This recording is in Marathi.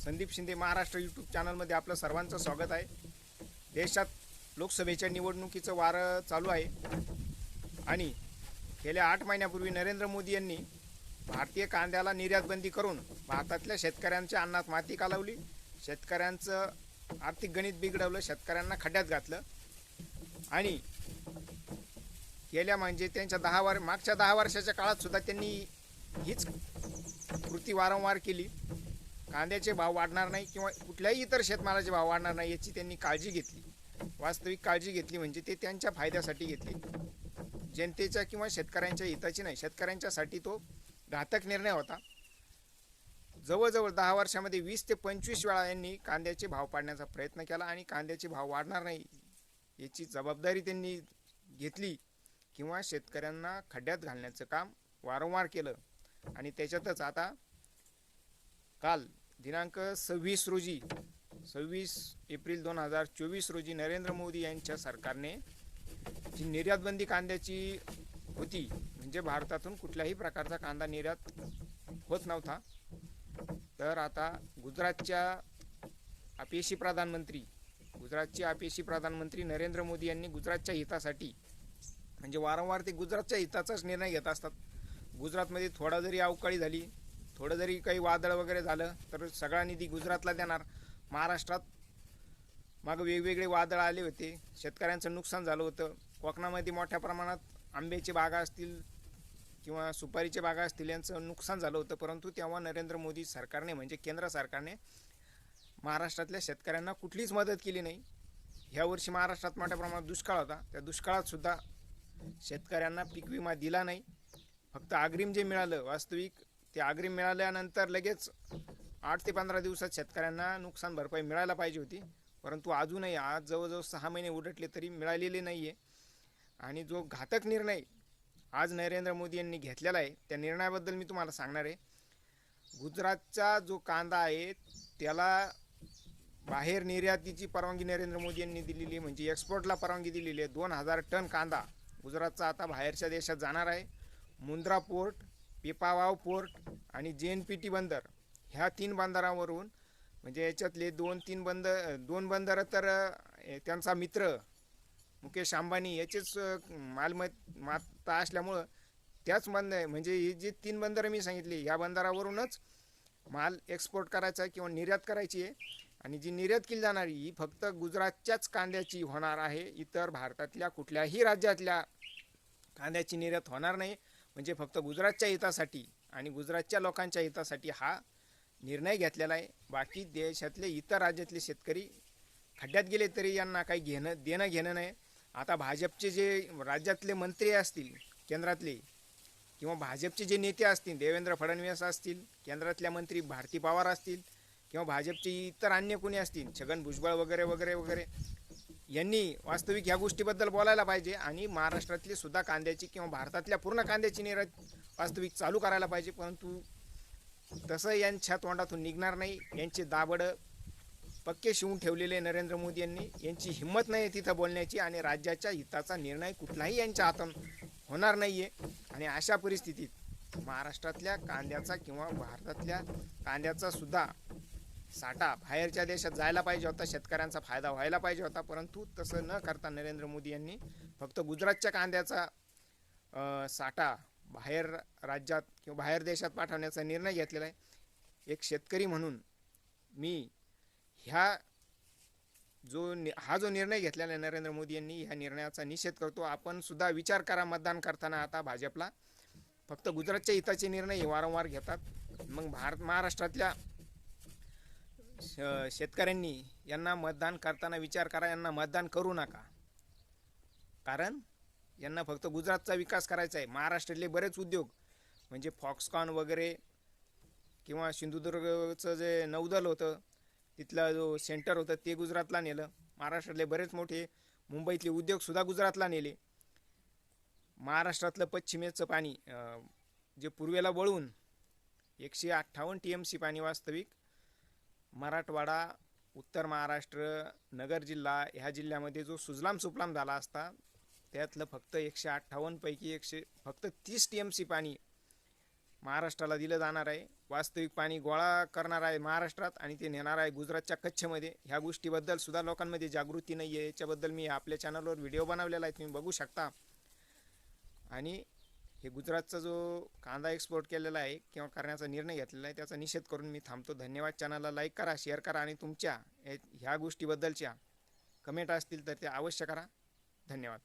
संदीप शिंदे महाराष्ट्र यूट्यूब चॅनलमध्ये आपलं सर्वांचं स्वागत आहे. देशात लोकसभेच्या निवडणुकीचं वारं चालू आहे. आणि गेल्या आठ महिन्यापूर्वी नरेंद्र मोदी यांनी भारतीय कांद्याला निर्यातबंदी करून भारतातल्या शेतकऱ्यांच्या अन्नात माती कालवली. शेतकऱ्यांचं आर्थिक गणित बिघडवलं शेतकऱ्यांना खड्ड्यात घातलं. आणि गेल्या म्हणजे त्यांच्या दहा वर मागच्या दहा वर्षाच्या काळात सुद्धा त्यांनी हीच कृती वारंवार केली. कांद्याचे भाव वाढणार नाही किंवा कुठल्याही इतर शेतमालाचे भाव वाढणार नाही याची त्यांनी काळजी घेतली. वास्तविक काळजी घेतली म्हणजे ते त्यांच्या फायद्यासाठी घेतली. जनतेच्या किंवा शेतकऱ्यांच्या हिताची नाही शेतकऱ्यांच्यासाठी तो घातक निर्णय होता. जवळजवळ दहा वर्षामध्ये वीस ते पंचवीस वेळा यांनी कांद्याचे भाव पाडण्याचा प्रयत्न केला आणि कांद्याचे भाव वाढणार नाही याची जबाबदारी त्यांनी घेतली किंवा शेतकऱ्यांना खड्ड्यात घालण्याचं काम वारंवार केलं. आणि त्याच्यातच आता काल दिनांक सव्वीस रोजी सव्वीस एप्रिल दोन हजार चोवीस रोजी नरेंद्र मोदी यांच्या सरकारने जी निर्यातबंदी कांद्याची होती म्हणजे भारतातून कुठल्याही प्रकारचा कांदा निर्यात होत नव्हता. तर आता गुजरातच्या अपयशी प्रधानमंत्री गुजरातचे अपयशी प्रधानमंत्री नरेंद्र मोदी यांनी गुजरातच्या हितासाठी म्हणजे वारंवार ते गुजरातच्या हिताचाच निर्णय घेत असतात. गुजरातमध्ये थोडा जरी अवकाळी झाली थोडं जरी काही वादळ वगैरे झालं तर सगळा निधी गुजरातला देणार. महाराष्ट्रात मागं वेगवेगळे वादळ आले होते. शेतकऱ्यांचं नुकसान झालं होतं. कोकणामध्ये मोठ्या प्रमाणात आंब्याची बागा असतील किंवा सुपारीचे बागा असतील यांचं नुकसान झालं होतं. परंतु तेव्हा नरेंद्र मोदी सरकारने म्हणजे केंद्र सरकारने महाराष्ट्रातल्या शेतकऱ्यांना कुठलीच मदत केली नाही. ह्या वर्षी महाराष्ट्रात मोठ्या प्रमाणात दुष्काळ होता. त्या दुष्काळातसुद्धा शेतकऱ्यांना पीक विमा दिला नाही. फक्त अग्रिम जे मिळालं वास्तविक ते अग्रिम मिळाल्यानंतर लगेच आठ ते पंधरा दिवसात शेतकऱ्यांना नुकसान भरपाई मिळायला पाहिजे होती. परंतु अजूनही आज जवळजवळ सहा महिने उलटले तरी मिळालेले नाही आहे आणि जो घातक निर्णय आज नरेंद्र मोदी यांनी घेतलेला आहे त्या निर्णयाबद्दल मी तुम्हाला सांगणार आहे. गुजरातचा जो कांदा आहे त्याला बाहेर निर्यातीची परवानगी नरेंद्र मोदी यांनी दिलेली म्हणजे एक्सपोर्टला परवानगी दिलेली आहे. दोन हजार टन कांदा गुजरातचा आता बाहेरच्या देशात जाणार आहे. मुंद्रा पोर्ट पिपावाव पोर्ट आणि जे एन पी टी बंदर ह्या तीन बंदरावरून म्हणजे याच्यातले दोन तीन बंद दोन बंदरं तर त्यांचा मित्र मुकेश अंबानी याचेच मालमत माता असल्यामुळं त्याच बंद म्हणजे हे जे तीन बंदरं मी सांगितली ह्या बंदरावरूनच माल एक्सपोर्ट करायचा आहे किंवा निर्यात करायची आहे. आणि जी निर्यात केली जाणारी ही फक्त गुजरातच्याच कांद्याची होणार आहे. इतर भारतातल्या कुठल्याही राज्यातल्या कांद्याची निर्यात होणार नाही. म्हणजे फक्त गुजरातच्या हितासाठी आणि गुजरातच्या लोकांच्या हितासाठी हा निर्णय घेतलेला आहे. बाकी देशातले इतर राज्यातले शेतकरी खड्ड्यात गेले तरी यांना काही घेणं देणं घेणं नाही. आता भाजपचे जे राज्यातले मंत्री असतील केंद्रातले किंवा भाजपचे जे नेते असतील देवेंद्र फडणवीस असतील केंद्रातल्या मंत्री भारती पवार असतील किंवा भाजपचे इतर अन्य कोणी असतील छगन भुजबळ वगैरे वगैरे वगैरे यांनी वास्तविक ह्या गोष्टीबद्दल बोलायला पाहिजे आणि महाराष्ट्रातली सुद्धा कांद्याची किंवा भारतातल्या पूर्ण कांद्याची निर्यात वास्तविक चालू करायला पाहिजे परंतु तसं यांच्या तोंडातून निघणार नाही. यांचे दाबड पक्के शिवून ठेवलेले नरेंद्र मोदी यांनी यांची हिंमत नाही आहे तिथं बोलण्याची आणि राज्याच्या हिताचा निर्णय कुठलाही यांच्या हातून होणार नाही आहे आणि अशा परिस्थितीत महाराष्ट्रातल्या कांद्याचा किंवा भारतातल्या कांद्याचा सुद्धा साठा बाहेरच्या देशात जायला पाहिजे होता शेतकऱ्यांचा फायदा व्हायला पाहिजे होता परंतु तसं न करता नरेंद्र मोदी यांनी फक्त गुजरातच्या कांद्याचा साठा बाहेर राज्यात किंवा बाहेर देशात पाठवण्याचा निर्णय घेतलेला आहे. एक शेतकरी म्हणून मी ह्या जो हा जो निर्णय घेतलेला आहे नरेंद्र मोदी यांनी ह्या निर्णयाचा निषेध करतो. आपण सुद्धा विचार करा मतदान करताना आता भाजपला. फक्त गुजरातच्या हिताचे निर्णय वारंवार घेतात. मग भारत महाराष्ट्रातल्या श- शेतकऱ्यांनी यांना मतदान करताना विचार करा यांना मतदान करू नका. कारण यांना फक्त गुजरातचा विकास करायचा आहे. महाराष्ट्रातले बरेच उद्योग म्हणजे फॉक्सकॉन वगैरे किंवा सिंधुदुर्गचं जे नौदल होतं तिथलं जो सेंटर होतं ते गुजरातला नेलं. महाराष्ट्रातले बरेच मोठे मुंबईतले उद्योगसुद्धा गुजरातला नेले. महाराष्ट्रातलं पश्चिमेचं पाणी जे पूर्वेला वळून एकशे अठ्ठावन्न टी एम सी पाणी वास्तविक मराठवाडा उत्तर महाराष्ट्र नगर जिल्हा ह्या जिल्ह्यामध्ये जो सुजलाम सुफलाम झाला असता त्यातलं फक्त एकशे अठ्ठावन्नपैकी एकशे फक्त तीस टी एम सी पाणी महाराष्ट्राला दिलं जाणार आहे. वास्तविक पाणी गोळा करणार आहे महाराष्ट्रात आणि ते नेणार आहे गुजरातच्या कच्छमध्ये. ह्या गोष्टीबद्दल सुद्धा लोकांमध्ये जागृती नाही आहे याच्याबद्दल मी आपल्या चॅनलवर व्हिडिओ बनवलेला आहे. तुम्ही बघू शकता. आणि हे गुजरातचा जो कांदा एक्सपोर्ट केलेला आहे किंवा करण्याचा निर्णय घेतलेला आहे त्याचा निषेध करून मी थांबतो. धन्यवाद चॅनलला लाईक करा शेअर करा आणि तुमच्या ह्या गोष्टीबद्दलच्या कमेंट असतील तर ते अवश्य करा. धन्यवाद.